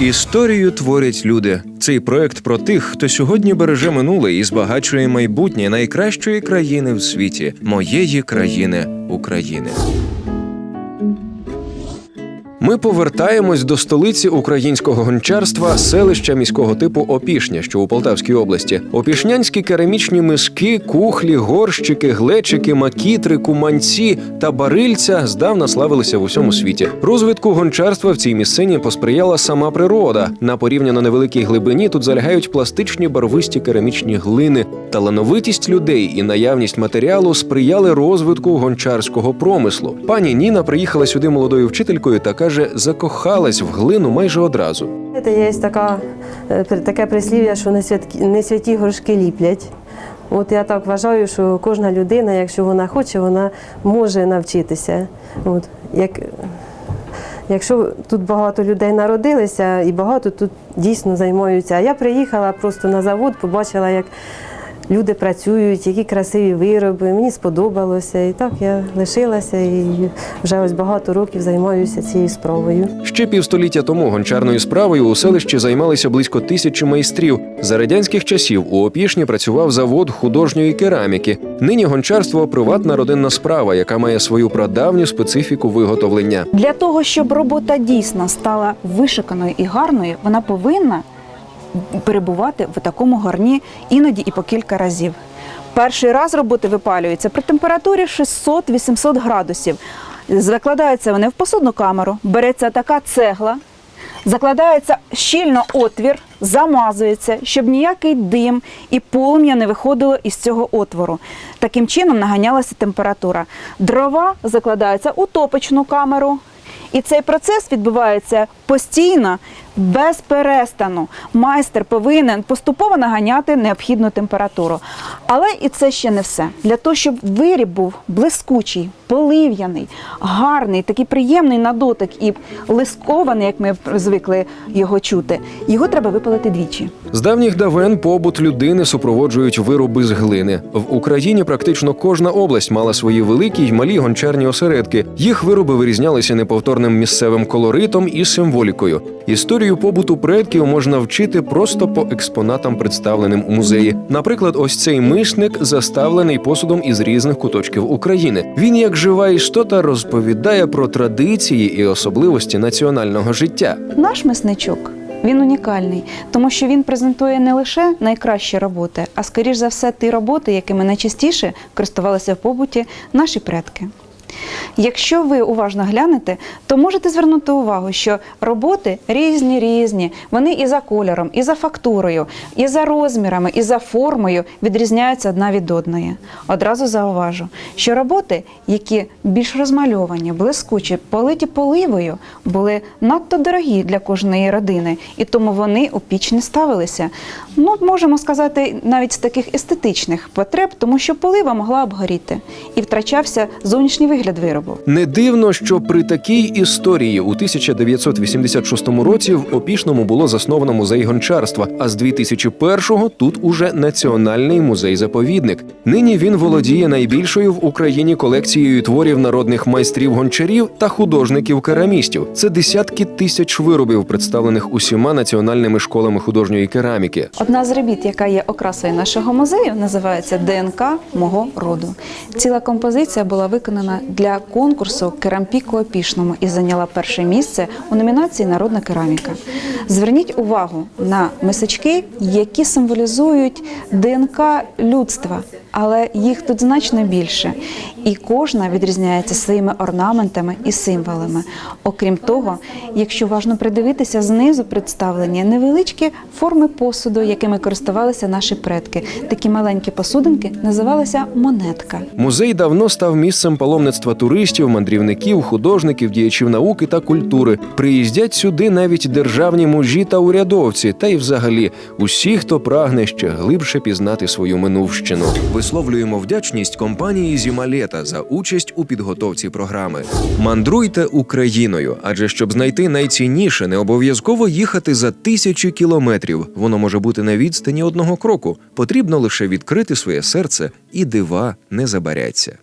Історію творять люди. Цей проект про тих, хто сьогодні береже минуле і збагачує майбутнє найкращої країни в світі моєї країни України. Ми повертаємось до столиці українського гончарства, селища міського типу Опішня, що у Полтавській області. Опішнянські керамічні миски, кухлі, горщики, глечики, макітри, куманці та барильця здавна славилися в усьому світі. Розвитку гончарства в цій місцині посприяла сама природа. На порівняно невеликій глибині тут залягають пластичні барвисті керамічні глини. Талановитість людей і наявність матеріалу сприяли розвитку гончарського промислу. Пані Ніна приїхала сюди молодою вчителькою та каже, закохалась в глину майже одразу. Знаєте, Є така, е, таке прислів'я, що не, святкі, не святі горшки ліплять. От я так вважаю, що кожна людина, якщо вона хоче, вона може навчитися. От, як, якщо тут багато людей народилися і багато тут дійсно займаються. А я приїхала просто на завод, побачила, як люди працюють, які красиві вироби. Мені сподобалося. І так я лишилася і вже ось багато років займаюся цією справою. Ще півстоліття тому гончарною справою у селищі займалися близько тисячі майстрів. За радянських часів у Опішні працював завод художньої кераміки. Нині гончарство приватна родинна справа, яка має свою прадавню специфіку виготовлення. Для того, щоб робота дійсно стала вишиканою і гарною, вона повинна перебувати в такому горні іноді і по кілька разів. Перший раз роботи випалюються при температурі 600-800 градусів. Закладаються вони в посудну камеру, береться така цегла, закладається щільно отвір, замазується, щоб ніякий дим і полум'я не виходило із цього отвору. Таким чином наганялася температура. Дрова закладаються у топочну камеру. І цей процес відбувається постійно, без перестану. Майстер повинен поступово наганяти необхідну температуру. Але і це ще не все. Для того, щоб виріб був блискучий, полив'яний, гарний, такий приємний на дотик і лискований, як ми звикли його чути, його треба випалити двічі. З давніх давен побут людини супроводжують вироби з глини. В Україні практично кожна область мала свої великі й малі гончарні осередки. Їх вироби вирізнялися неповторним місцевим колоритом і символікою. Історію побуту предків можна вчити просто по експонатам, представленим у музеї. Наприклад, ось цей мисник заставлений посудом із різних куточків України. Він, як жива істота, розповідає про традиції і особливості національного життя. Наш мисничок. Він унікальний, тому що він презентує не лише найкращі роботи, а скоріш за все ті роботи, якими найчастіше користувалися в побуті наші предки. Якщо ви уважно глянете, то можете звернути увагу, що роботи різні різні. Вони і за кольором, і за фактурою, і за розмірами, і за формою відрізняються одна від одної. Одразу зауважу, що роботи, які більш розмальовані, блискучі, политі поливою, були надто дорогі для кожної родини, і тому вони у піч не ставилися. Ну, можемо сказати, навіть з таких естетичних потреб, тому що полива могла обгоріти і втрачався зовнішній вигляд виробу. Не дивно, що при такій історії у 1986 році в Опішному було засновано музей гончарства, а з 2001-го тут уже національний музей-заповідник. Нині він володіє найбільшою в Україні колекцією творів народних майстрів гончарів та художників-керамістів. Це десятки тисяч виробів, представлених усіма національними школами художньої кераміки. Одна з робіт, яка є окрасою нашого музею, називається ДНК мого роду. Ціла композиція була виконана для конкурсу Керампіку Опішному і зайняла перше місце у номінації Народна кераміка. Зверніть увагу на мисочки, які символізують ДНК людства, але їх тут значно більше. І кожна відрізняється своїми орнаментами і символами. Окрім того, якщо уважно придивитися, знизу представлені невеличкі форми посуду, якими користувалися наші предки. Такі маленькі посудинки називалися монетка. Музей давно став місцем паломництва туристів, мандрівників, художників, діячів науки та культури. Приїздять сюди навіть державні мужі та урядовці, та й взагалі усі, хто прагне ще глибше пізнати свою минувщину. Висловлюємо вдячність компанії Зімалета за участь у підготовці програми. Мандруйте Україною, адже щоб знайти найцінніше, не обов'язково їхати за тисячі кілометрів. Воно може бути на відстані одного кроку. Потрібно лише відкрити своє серце, і дива не забаряться.